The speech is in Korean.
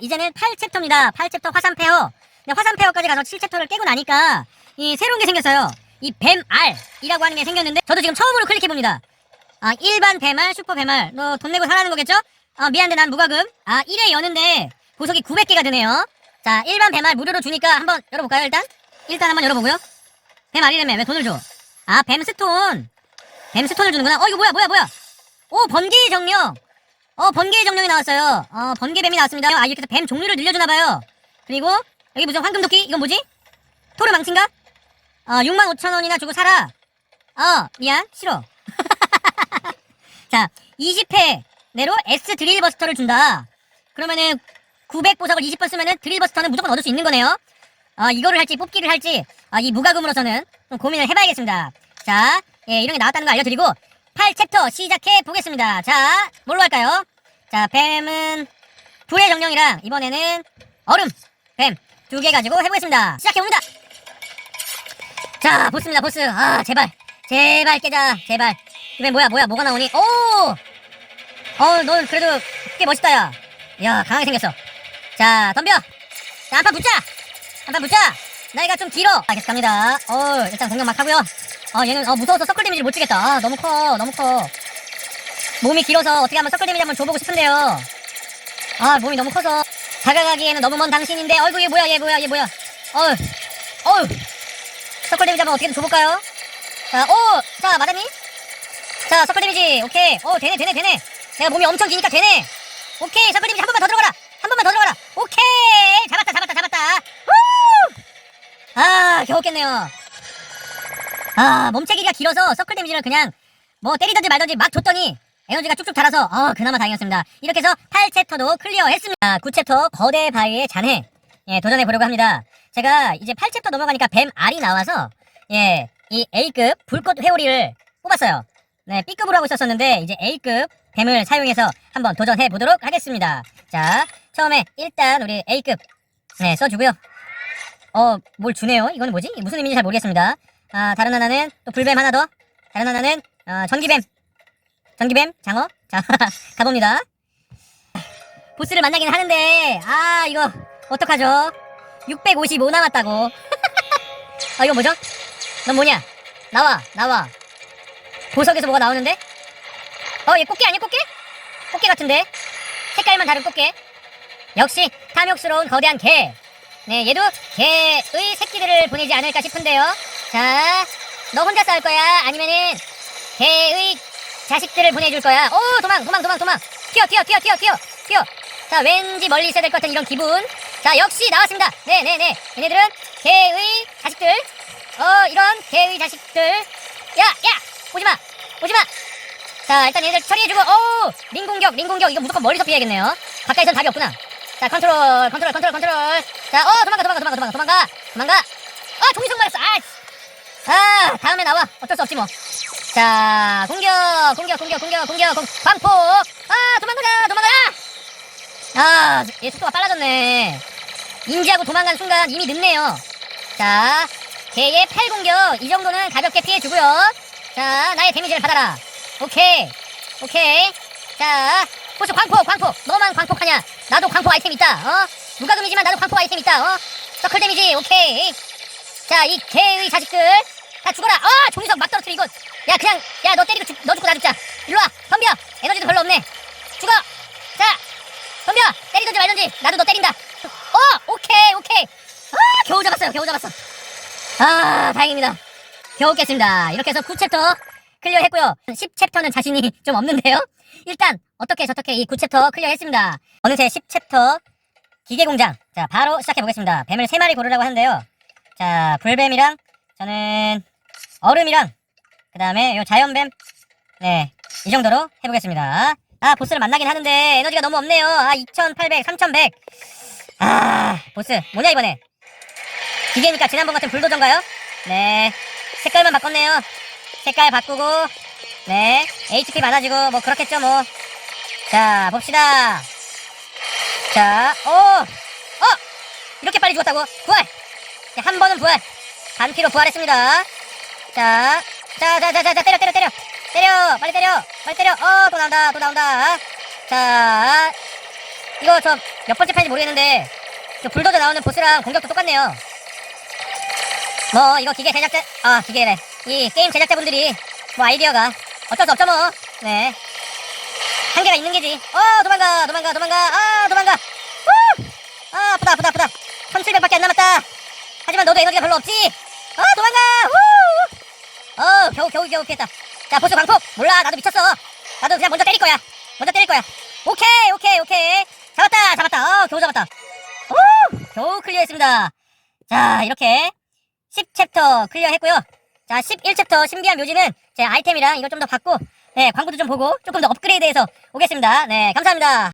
이제는 8챕터입니다. 8챕터 화산페어. 화산페어까지 가서 7챕터를 깨고 나니까 이 새로운 게 생겼어요. 이 뱀알이라고 하는 게 생겼는데 저도 지금 처음으로 클릭해 봅니다. 아, 일반 뱀알, 슈퍼 뱀알. 너 돈 내고 사라는 거겠죠? 아, 미안한데 난 무과금. 아, 1회 여는데 보석이 900개가 드네요. 자, 일반 뱀알 무료로 주니까 한번 열어볼까요, 일단? 일단 한번 열어보고요. 뱀알이라며 왜 돈을 줘? 아, 뱀스톤. 뱀스톤을 주는구나. 어, 이거 뭐야, 뭐야, 뭐야. 오, 번개의 정령. 어, 번개의 정령이 나왔어요. 어, 번개뱀이 나왔습니다. 아, 이렇게 해서 뱀 종류를 늘려주나봐요. 그리고, 여기 무슨 황금도끼? 이건 뭐지? 토르 망친가? 어, 65,000원이나 주고 사라. 어, 미안. 싫어. 자, 20회 내로 S 드릴 버스터를 준다. 그러면은 900 보석을 20번 쓰면은 드릴 버스터는 무조건 얻을 수 있는 거네요. 어, 이거를 할지 뽑기를 할지 아, 이 무과금으로서는 좀 고민을 해봐야겠습니다. 자, 예, 이런 게 나왔다는 거 알려드리고 8챕터 시작해 보겠습니다. 자, 뭘로 할까요? 자, 뱀은 불의 정령이랑 이번에는 얼음, 뱀 두 개 가지고 해보겠습니다. 시작해 봅니다. 자, 보스입니다, 보스. 아, 제발, 제발 깨자, 제발. 이번엔 뭐야, 뭐야, 뭐가 나오니? 오! 어, 넌 그래도 꽤 멋있다, 야. 야, 강하게 생겼어. 자, 덤벼. 자, 한판 붙자. 한판 붙자. 나이가 좀 길어. 아, 계속 갑니다. 어, 일단 공격 막 하고요. 어, 얘는 어, 무서워서 서클 데미지를 못 주겠다. 아, 너무 커, 너무 커. 몸이 길어서 어떻게 한번 서클 데미지 한번 줘보고 싶은데요. 아, 몸이 너무 커서 다가가기에는 너무 먼 당신인데, 어이구 얘 뭐야, 얘 뭐야, 얘 뭐야. 어휴, 어휴. 서클 데미지 한번 어떻게든 줘볼까요? 자, 오, 자, 맞았니? 자, 서클 데미지, 오케이. 어, 되네, 되네, 되네. 내가 몸이 엄청 기니까 되네. 오케이, 서클 데미지 한 번만 더 들어가라. 한 번만 더 들어가라. 오케이, 잡았다, 잡았다, 잡았다. 후! 아, 겨우 깼네요. 아, 몸체기가 길어서 서클 데미지를 그냥 뭐 때리든지 말든지 막 줬더니 에너지가 쭉쭉 달아서 어, 그나마 다행이었습니다. 이렇게 해서 8챕터도 클리어했습니다. 9챕터 거대 바위의 잔해 예, 도전해 보려고 합니다. 제가 이제 8챕터 넘어가니까 뱀 R이 나와서 예, 이 A급 불꽃 회오리를 뽑았어요. 네, B급으로 하고 있었었는데 이제 A급 뱀을 사용해서 한번 도전해 보도록 하겠습니다. 자, 처음에 일단 우리 A급 네, 써주고요. 어, 뭘 주네요. 이거는 뭐지? 무슨 의미인지 잘 모르겠습니다. 아, 다른 하나는 또 불뱀 하나 더. 다른 하나는 어, 전기뱀. 전기뱀, 장어. 자, 가봅니다. 보스를 만나긴 하는데, 아, 이거, 어떡하죠? 655 남았다고. 아, 이거 뭐죠? 넌 뭐냐? 나와, 나와. 보석에서 뭐가 나오는데? 어, 얘 꽃게 아니야, 꽃게? 꽃게 같은데? 색깔만 다른 꽃게. 역시, 탐욕스러운 거대한 개. 네, 얘도 개의 새끼들을 보내지 않을까 싶은데요. 자, 너 혼자 싸울 거야? 아니면은 개의 자식들을 보내줄 거야? 오, 도망, 도망, 도망, 도망. 튀어, 튀어, 튀어, 튀어, 튀어, 튀어. 자, 왠지 멀리 있어야 될 것 같은 이런 기분. 자, 역시 나왔습니다. 네, 네, 네. 얘네들은 개의 자식들. 어, 이런 개의 자식들. 야, 야, 오지 마, 오지 마. 자, 일단 얘네들 처리해주고, 오, 링 공격, 링 공격. 이거 무조건 멀리서 피해야겠네요. 가까이선 답이 없구나. 자, 컨트롤, 컨트롤, 컨트롤, 컨트롤. 자, 어, 도망가, 도망가, 도망가, 도망가, 도망가, 도망가. 아, 종이석 맞았어. 아, 씨. 아, 다음에 나와. 어쩔 수 없지 뭐. 자, 공격, 공격, 공격, 공격, 공격, 공, 광폭. 아, 도망가자, 도망가자. 아, 얘 속도가 빨라졌네. 인지하고 도망간 순간 이미 늦네요. 자, 개의 팔 공격. 이 정도는 가볍게 피해주고요. 자, 나의 데미지를 받아라. 오케이, 오케이. 자, 보스 광폭, 광폭. 너만 광폭하냐? 나도 광폭 아이템 있다. 어? 무과금이지만 나도 광폭 아이템 있다. 어? 서클 데미지, 오케이. 자, 이 개의 자식들. 다 죽어라. 아, 종이석 막 떨어뜨리고. 야, 그냥, 야, 너 때리고 죽, 너 죽고 나 죽자. 일로 와, 덤벼. 에너지도 별로 없네. 죽어. 자, 덤벼. 때리든지 말든지. 나도 너 때린다. 어, 오케이, 오케이. 아, 겨우 잡았어요. 겨우 잡았어. 아, 다행입니다. 겨우 깼습니다. 이렇게 해서 9챕터 클리어 했고요. 10챕터는 자신이 좀 없는데요. 일단, 어떻게 저떻게 이 9챕터 클리어 했습니다. 어느새 10챕터 기계공장. 자, 바로 시작해 보겠습니다. 뱀을 3마리 고르라고 하는데요. 자, 불뱀이랑, 저는, 얼음이랑, 그 다음에 요 자연뱀. 네, 이 정도로 해보겠습니다. 아, 보스를 만나긴 하는데 에너지가 너무 없네요. 아, 2800, 3100. 아, 보스, 뭐냐, 이번에? 기계니까 지난번 같은 불도전가요? 네, 색깔만 바꿨네요. 색깔 바꾸고, 네, HP 많아지고, 뭐, 그렇겠죠, 뭐. 자, 봅시다. 자, 오! 어! 이렇게 빨리 죽었다고? 부활! 자, 한 번은 부활. 반피로 부활했습니다. 자, 자, 자, 자, 자, 자, 때려, 때려, 때려. 때려! 빨리 때려! 빨리 때려! 어, 또 나온다, 또 나온다. 자, 이거 저 몇 번째 판인지 모르겠는데 저 불도저 나오는 보스랑 공격도 똑같네요. 뭐 이거 기계 제작자 아 기계래 이 게임 제작자분들이 뭐 아이디어가 어쩔 수 없죠 뭐. 네. 한계가 있는 게지. 어 도망가 도망가 도망가 아 도망가. 후! 아 아프다 아프다 아프다. 1700밖에 안 남았다. 하지만 너도 에너지가 별로 없지. 아 도망가. 후! 어 겨우 겨우 겨우 피했다. 자 보스 광폭 몰라 나도 미쳤어. 나도 그냥 먼저 때릴 거야. 먼저 때릴 거야. 오케이 오케이 오케이 잡았다 잡았다 어 겨우 잡았다 오 겨우 클리어했습니다 자 이렇게 10챕터 클리어했고요 자 11챕터 신비한 묘지는 제 아이템이랑 이걸 좀 더 받고 네 광고도 좀 보고 조금 더 업그레이드해서 오겠습니다 네 감사합니다